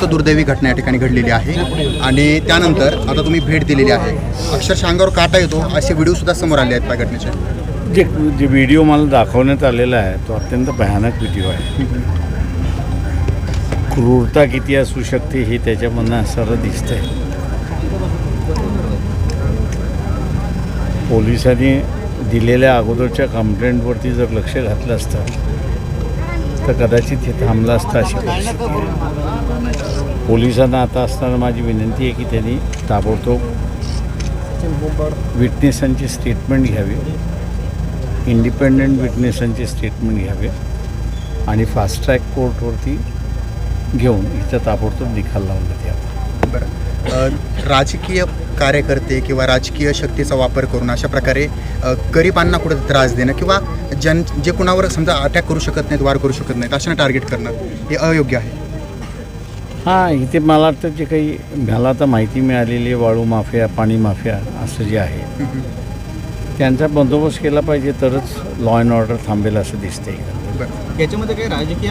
अत्यंत दुर्दैवी घटना या ठिकाणी घडलेली आहे. आणि त्यानंतर आता तुम्ही भेट दिलेली आहे. अक्षरशः अंगावर काटा येतो. असे व्हिडिओसुद्धा समोर आले आहेत त्या घटनेचे जे जे व्हिडिओ मला दाखवण्यात आलेला आहे तो अत्यंत भयानक व्हिडिओ आहे. क्रूरता किती असू शकते हे त्याच्यामधनं सर्व दिसतंय. पोलिसांनी दिलेल्या अगोदरच्या कंप्लेंटवरती जर लक्ष घातलं असतं तर कदाचित हे थांबला असता अशी परिस्थिती आहे. पोलिसांना आता असताना माझी विनंती आहे की त्यांनी ताबडतोब विटनेसांची स्टेटमेंट घ्यावी. इंडिपेंडंट विटनेसांची स्टेटमेंट घ्यावे. आणि फास्ट ट्रॅक कोर्टवरती घेऊन इथं ताबडतोब निकाल लावून द्यावा बरं. राजकीय कार्यकर्ते किंवा राजकीय शक्तीचा वापर करून अशा प्रकारे गरिबांना कुठे त्रास देणं किंवा जन जे कुणावर समजा अटॅक करू शकत नाहीत वार करू शकत नाहीत अशांना टार्गेट करणं हे अयोग्य आहे? हां इथे मला वाटतं जे काही मला आता माहिती मिळालेली वाळू माफिया पाणी माफिया असं जे आहे त्यांचा बंदोबस्त केला पाहिजे तरच लॉ अँड ऑर्डर थांबेल असं दिसतंय. बरं. याच्यामध्ये काही राजकीय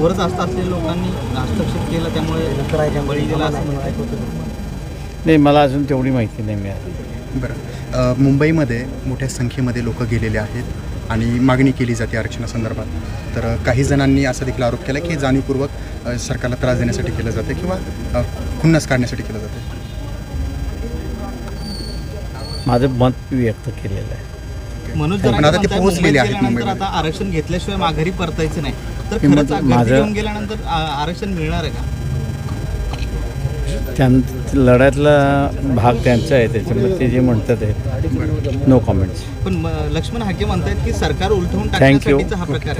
वर जास्त असलेल्या लोकांनी हस्तक्षेप केला त्यामुळे बळी दिला असं म्हणतात नाही मला अजून तेवढी माहिती नाही मिळाली. बरं. अ, मुंबईमध्ये मोठ्या संख्येमध्ये लोक गेलेले आहेत आणि मागणी केली जाते आरक्षणासंदर्भात तर अ, काही जणांनी असा देखील आरोप केला की जाणीवपूर्वक अ, सरकारला त्रास देण्यासाठी केलं जातं किंवा अ, खुन्नस काढण्यासाठी केलं जातं? माझं मत व्यक्त केलेलं आहे. मनोज पण जरांगे आता ते पोहोचलेले आहेत मुंबईमध्ये. आता आरक्षण घेतल्याशिवाय माघारी परतायचं नाही. तर हे खरंच माझं- घेऊन गेल्यानंतर आ- आरक्षण मिळणार आहे का? त्यां लढ्यातला भाग त्यांचा आहे त्याच्यामुळे ते जे म्हणतात आहे नो कॉमेंट्स पण लक्ष्मण हाके म्हणतायत की सरकार उलटवून थँक्यू हा आहे.